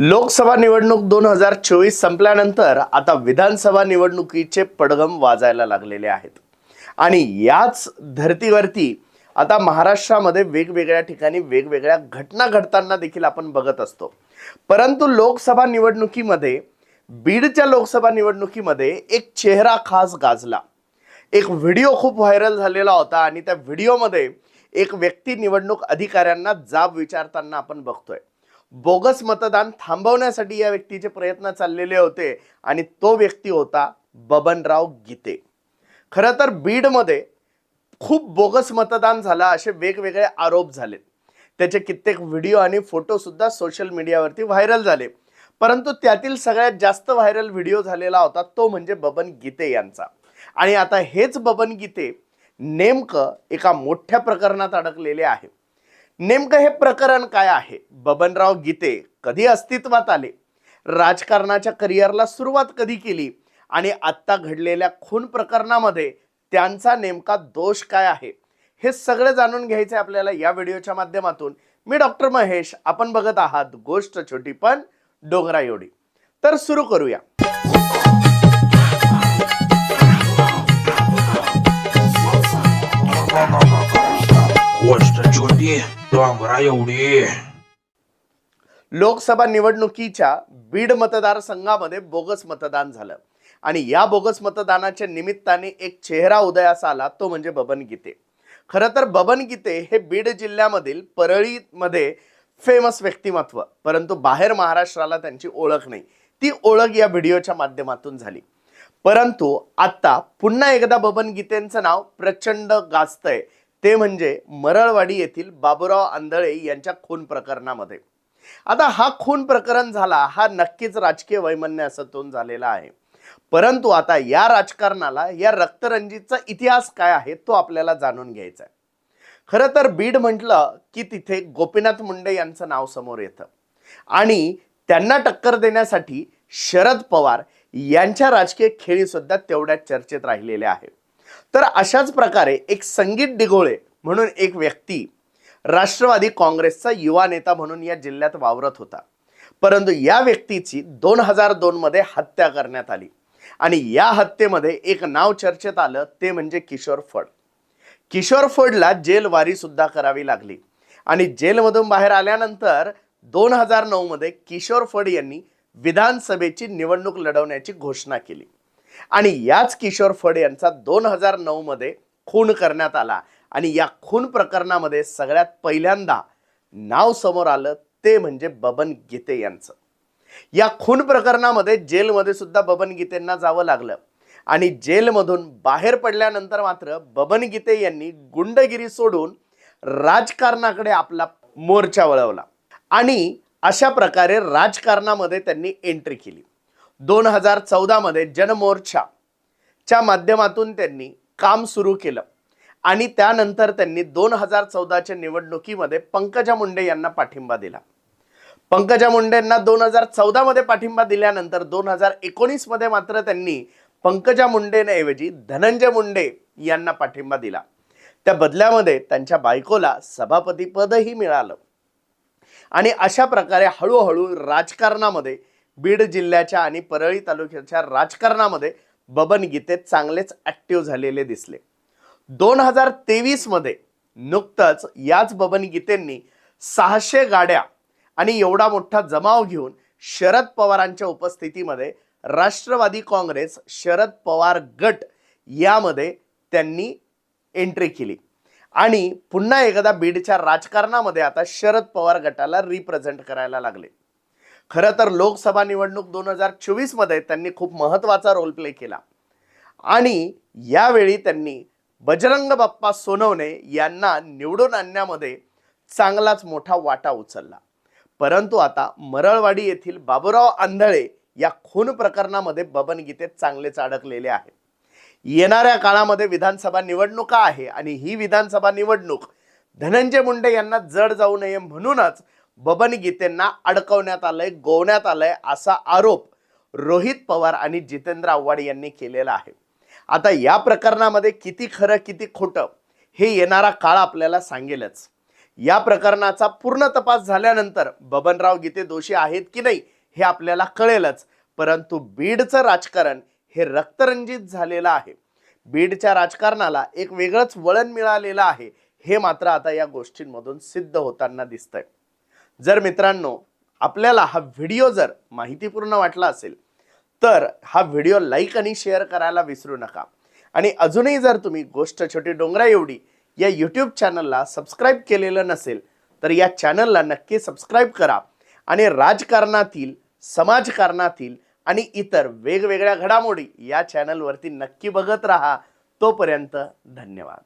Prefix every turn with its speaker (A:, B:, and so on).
A: लोकसभा निवडणूक दोन हजार चोवीस संपल्यानंतर आता विधानसभा निवडणुकीचे पडगम वाजायला लागलेले आहेत. आणि याच धर्तीवरती आता महाराष्ट्रामध्ये वेगवेगळ्या ठिकाणी वेगवेगळ्या घटना घडताना देखील आपण बघत असतो. परंतु लोकसभा निवडणुकीमध्ये बीडच्या लोकसभा निवडणुकीमध्ये एक चेहरा खास गाजला. एक व्हिडिओ खूप व्हायरल झालेला होता आणि त्या व्हिडिओमध्ये एक व्यक्ती निवडणूक अधिकाऱ्यांना जाब विचारताना आपण बघतोय. बोगस मतदान थांबवण्यासाठी या व्यक्तीचे प्रयत्न चाललेले होते आणि तो व्यक्ती होता बबनराव गीते. खरं तर बीडमध्ये खूप बोगस मतदान झालं असे वेगवेगळे आरोप झाले त्याचे कित्येक व्हिडिओ आणि फोटोसुद्धा सोशल मीडियावरती व्हायरल झाले. परंतु त्यातील सगळ्यात जास्त व्हायरल व्हिडिओ झालेला होता तो म्हणजे बबन गीते यांचा. आणि आता हेच बबन गीते नेमकं एका मोठ्या प्रकरणात अडकलेले आहे नेमकं हे प्रकरण काय आहे? बबनराव गीते कधी अस्तित्वात आले? राजकारणाच्या करिअरला सुरुवात कधी केली? आणि आत्ता घडलेल्या खून प्रकरणामध्ये त्यांचा नेमका दोष काय आहे? हे सगळं जाणून घ्यायचं आहे आपल्याला या व्हिडिओच्या माध्यमातून. मी डॉक्टर महेश आपण बघत आहात गोष्ट छोटी पण डोंगरा एवढी. तर सुरू करूया.
B: गोष्ट छोटी डोंगरा एवढी.
A: लोकसभा निवडणुकीच्या बीड मतदारसंघामध्ये बोगस मतदान झालं. आणि या बोगस मतदानाच्या निमित्ताने एक चेहरा उदयास आला तो म्हणजे बबन गीते. खरं तर बबन गीते हे बीड जिल्ह्यामधील परळीमध्ये फेमस व्यक्तिमत्व परंतु बाहेर महाराष्ट्राला त्यांची ओळख नाही. ती ओळख या व्हिडिओच्या माध्यमातून झाली. परंतु आता पुन्हा एकदा बबन गीतेंचं नाव प्रचंड गाजतंय. ते म्हणजे मरळवाडी येथील बाबुराव आंधळे यांच्या खून प्रकरणामध्ये. आता हा खून प्रकरण झाला हा नक्कीच राजकीय वैमनस्यातून झालेला आहे. परंतु आता या राजकारणाला या रक्तरंजितचा इतिहास काय आहे तो आपल्याला जाणून घ्यायचा आहे. खरं तर बीड म्हटलं की तिथे गोपीनाथ मुंडे यांचं नाव समोर येतं. आणि त्यांना टक्कर देण्यासाठी शरद पवार यांच्या राजकीय खेळी सुद्धा चर्चेत राहिलेले आहेत. तर अशाच प्रकारे एक संगीत डिगोळे म्हणून एक व्यक्ती राष्ट्रवादी काँग्रेसचा युवा नेता म्हणून या जिल्ह्यात वावरत होता. परंतु या व्यक्तीची दोन हजार दोनमध्ये हत्या करण्यात आली. आणि या हत्येमध्ये एक नाव चर्चेत आलं ते म्हणजे किशोर फड. किशोर फडला जेलवारी सुद्धा करावी लागली. आणि जेलमधून बाहेर आल्यानंतर दोन हजार नऊ मध्ये किशोर फड यांनी विधानसभेची निवडणूक लढवण्याची घोषणा केली. आणि याच किशोर फड यांचा दोन हजार नऊ मध्ये खून करण्यात आला. आणि या खून प्रकरणामध्ये सगळ्यात पहिल्यांदा नाव समोर आलं ते म्हणजे बबन गीते यांचं. या खून प्रकरणामध्ये जेलमध्ये सुद्धा बबन गीतेंना जावं लागलं. आणि जेलमधून बाहेर पडल्यानंतर मात्र बबन गीते यांनी गुंडगिरी सोडून राजकारणाकडे आपला मोर्चा वळवला. आणि अशा प्रकारे राजकारणामध्ये त्यांनी एंट्री केली. दोन हजार चौदामध्ये जनमोर्चा च्या माध्यमातून त्यांनी काम सुरू केलं. आणि त्यानंतर त्यांनी दोन हजार चौदाच्या निवडणुकीमध्ये पंकजा मुंडे यांना पाठिंबा दिला. पंकजा मुंडेंना दोन हजार चौदा मध्ये पाठिंबा दिल्यानंतर दोन हजार एकोणीसमध्ये मात्र त्यांनी पंकजा मुंडेंऐवजी धनंजय मुंडे यांना पाठिंबा दिला. त्या बदल्यामध्ये त्यांच्या बायकोला सभापतीपदही मिळालं. आणि अशा प्रकारे हळूहळू राजकारणामध्ये बीड जिल्ह्याच्या आणि परळी तालुक्याच्या राजकारणामध्ये बबन गीते चांगलेच ऍक्टिव्ह झालेले दिसले. दोन हजार तेवीसमध्ये नुकतंच याच बबन गीतेंनी सहाशे गाड्या आणि एवढा मोठा जमाव घेऊन शरद पवारांच्या उपस्थितीमध्ये राष्ट्रवादी काँग्रेस शरद पवार गट यामध्ये त्यांनी एंट्री केली. आणि पुन्हा एकदा बीडच्या राजकारणामध्ये आता शरद पवार गटाला रिप्रेझेंट करायला लागले. खरं तर लोकसभा निवडणूक दोन हजार चोवीसमध्ये त्यांनी खूप महत्त्वाचा रोल प्ले केला. आणि यावेळी त्यांनी बजरंग बाप्पा सोनवणे यांना निवडून आणण्यामध्ये चांगलाच मोठा वाटा उचलला. परंतु आता मरळवाडी येथील बाबूराव आंधळे या खून प्रकरणामध्ये बबन गीते चांगलेच अडकलेले आहे येणाऱ्या काळामध्ये विधानसभा निवडणुका आहे आणि ही विधानसभा निवडणूक धनंजय मुंडे यांना जड जाऊ नये म्हणूनच बबन गीतेंना अडकवण्यात आलंय गोवण्यात आलंय असा आरोप रोहित पवार आणि जितेंद्र आव्हाड यांनी केलेला आहे. आता या प्रकरणामध्ये किती खरं किती खोटं हे येणारा काळ आपल्याला सांगेलच. या प्रकरणाचा पूर्ण तपास झाल्यानंतर बबनराव गीते दोषी आहेत की नाही हे आपल्याला कळेलच परंतु बीडचं राजकारण हे रक्तरंजित झालेलं आहे. बीडच्या राजकारणाला एक वेगळंच वळण मिळालेलं आहे हे मात्र आता या गोष्टींमधून सिद्ध होताना दिसतंय. जर मित्रांनो आपल्याला हा व्हिडिओ जर माहितीपूर्ण वाटला असेल तर हा व्हिडिओ लाईक आणि शेअर करायला विसरू नका. आणि अजूनही जर तुम्ही गोष्ट छोटी डोंगरा एवढी या यूट्यूब चॅनलला सबस्क्राईब केलेलं नसेल तर या चॅनलला नक्की सबस्क्राईब करा. आणि राजकारणातील समाजकारणातील आणि इतर वेगवेगळ्या घडामोडी या चॅनलवरती नक्की बघत राहा. तोपर्यंत धन्यवाद.